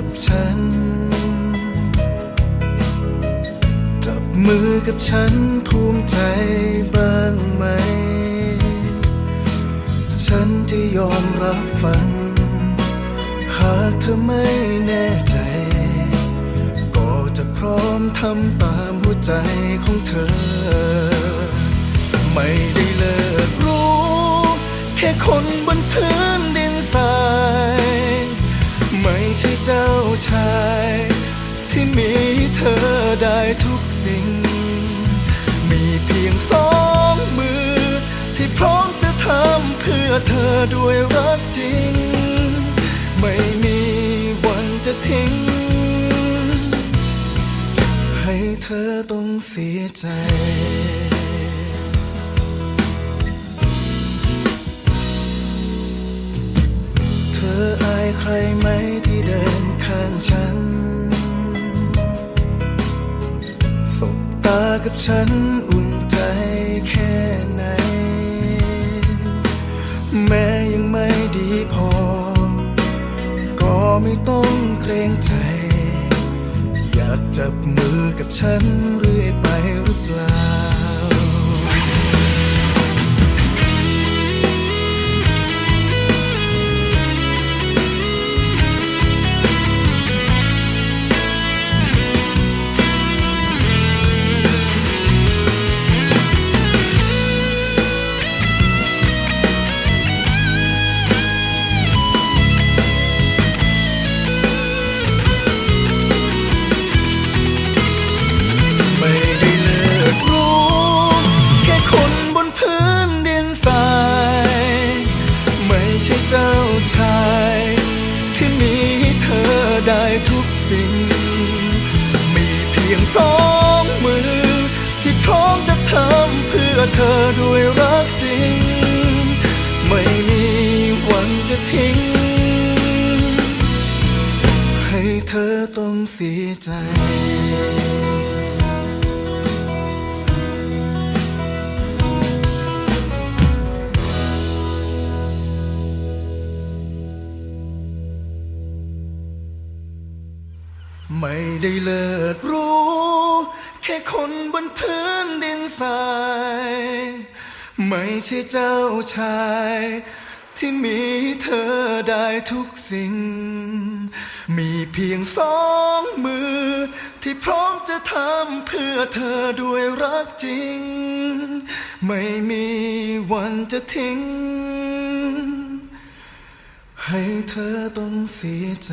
กับฉัน จับมือกับฉันภูมิใจบ้างไหม ฉันจะยอมรับฟัง หากเธอไม่แน่ใจ ก็จะพร้อมทำตามหัวใจของเธอ ไม่ได้เลิกรู้ แค่คนบนพื้น มีเธอได้ทุกสิ่ง มีเพียงสองมือ ที่พร้อมจะทำเพื่อเธอด้วยรักจริง ไม่มีวันจะทิ้ง ให้เธอต้องเสียใจเธออายใครไหม กับฉันอุ่นใจแค่ไหน แม้ยังไม่ดีพอ ก็ไม่ต้องเกรงใจ อยากจับมือกับฉันเรื่อยไปหรือเปล่า ทุกสิ่ง มีเพียงสองมือ ที่พร้อมจะทำเพื่อเธอด้วยรักจริง ไม่มีวันจะทิ้ง ให้เธอต้องเสียใจ ไม่ได้เลิกรู้ แค่คนบนพื้นดินทราย ไม่ใช่เจ้าชาย ที่มีเธอได้ทุกสิ่ง มีเพียงสองมือ ที่พร้อมจะทำเพื่อเธอด้วยรักจริง ไม่มีวันจะทิ้ง ให้เธอต้องเสียใจ